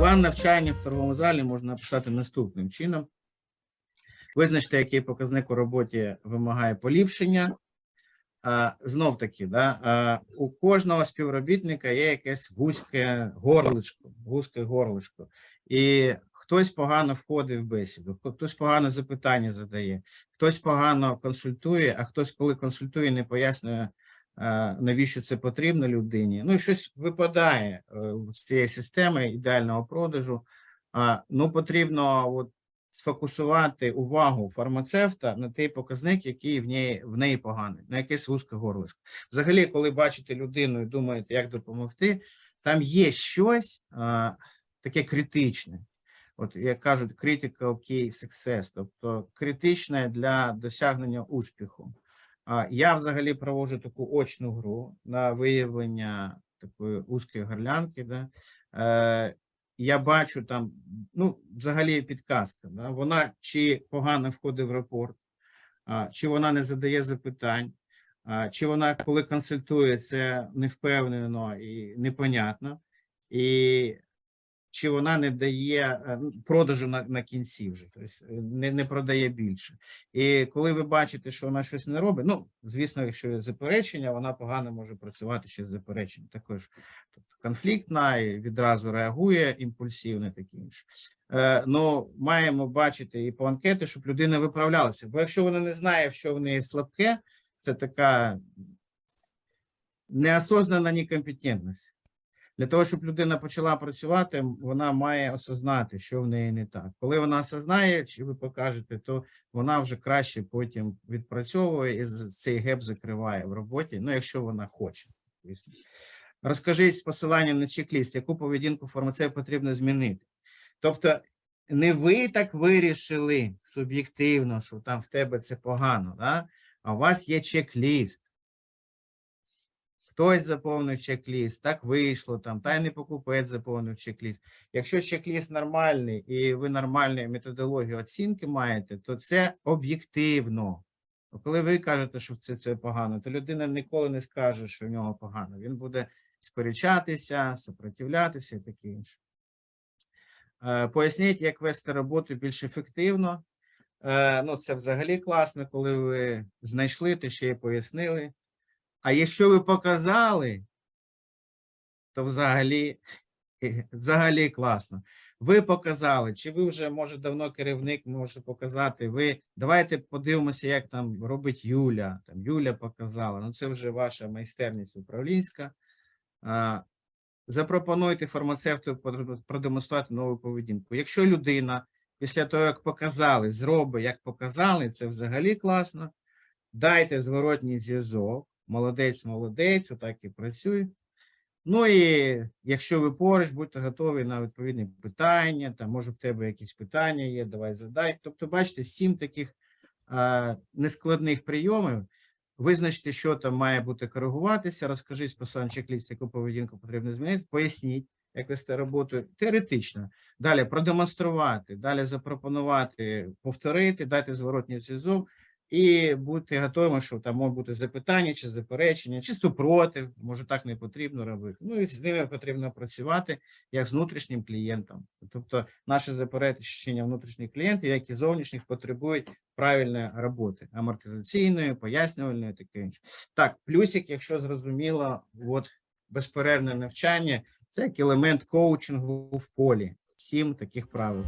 План навчання в торговому залі можна написати наступним чином. Визначте, який показник у роботі вимагає поліпшення. Знов таки, да, у кожного співробітника є якесь вузьке горлишко, вузьке горлишко. І хтось погано входить в бесіду, хтось погано запитання задає, хтось погано консультує, а хтось, коли консультує, не пояснює, навіщо це потрібно людині. Ну, щось випадає е, з цієї системи ідеального продажу. Ну, потрібно от, сфокусувати увагу фармацевта на той показник, який в неї, в неї поганий, на якесь вузьке горлишко. Взагалі, коли бачите людину і думаєте, як допомогти, там є щось а, таке критичне. От як кажуть, critical key success, тобто критичне для досягнення успіху. Я взагалі проводжу таку очну гру на виявлення такої вузької горлянки. Да? Е, я бачу там, ну, взагалі підказка, да? вона чи погано входить в рапорт, чи вона не задає запитань, чи вона, коли консультує, це невпевнено і непонятно, і чи вона не дає е, ну, продажу на, на кінці вже, тобто не, не продає більше. І коли ви бачите, що вона щось не робить, ну, звісно, якщо є заперечення, вона погано може працювати ще з запереченням. Також тобто, конфліктна і відразу реагує імпульсивно, таке інше. Е, ну, маємо бачити і по анкеті, щоб людина виправлялася. Бо якщо вона не знає, що в неї слабке, це така неосознана некомпетентність. Для того, щоб людина почала працювати, вона має осознати, що в неї не так. Коли вона осознає, чи ви покажете, то вона вже краще потім відпрацьовує і цей геп закриває в роботі. Ну, якщо вона хоче. Розкажіть з посиланням на чек-ліст, яку поведінку фармацевта потрібно змінити. Тобто, не ви так вирішили суб'єктивно, що там в тебе це погано, да? а у вас є чек-ліст. Хтось заповнив чек-ліст, так вийшло там, тайний покупець заповнив чек-ліст. Якщо чек-ліст нормальний і ви нормальну методологію оцінки маєте, то це об'єктивно. Коли ви кажете, що це, це погано, то людина ніколи не скаже, що в нього погано. Він буде сперечатися, сопротивлятися і таке інше. Е, Поясніть, як вести роботу більш ефективно. Е, Ну, це взагалі класно, коли ви знайшли, то ще й пояснили. А якщо ви показали, то взагалі, взагалі класно. Ви показали, чи ви вже, може, давно керівник може показати. Ви давайте подивимося, як там робить Юля. Там Юля показала. Ну, це вже ваша майстерність управлінська. А, запропонуйте фармацевту продемонструвати нову поведінку. Якщо людина після того, як показали, зробить, як показали, це взагалі класно. Дайте зворотній зв'язок. Молодець, молодець, отак і працює. Ну і якщо ви поруч, будьте готові на відповідні питання, там, може, в тебе якісь питання є, давай задай. Тобто, бачите, сім таких а, нескладних прийомів. Визначте, що там має бути коригуватися, розкажіть з посиланням чек-ліст, яку поведінку потрібно змінити, поясніть, як вести роботу теоретично. Далі продемонструвати, далі запропонувати, повторити, дати зворотній зв'язок і бути готовими, що там можуть бути запитання, чи заперечення, чи супротив, може так не потрібно робити. Ну і з ними потрібно працювати як з внутрішнім клієнтом. Тобто наші заперечення внутрішніх клієнтів, як і зовнішніх, потребують правильної роботи, амортизаційної, пояснювальної, таке інше. Так, плюсик, якщо зрозуміло, от безперервне навчання це як елемент коучингу в полі. Сім таких правил.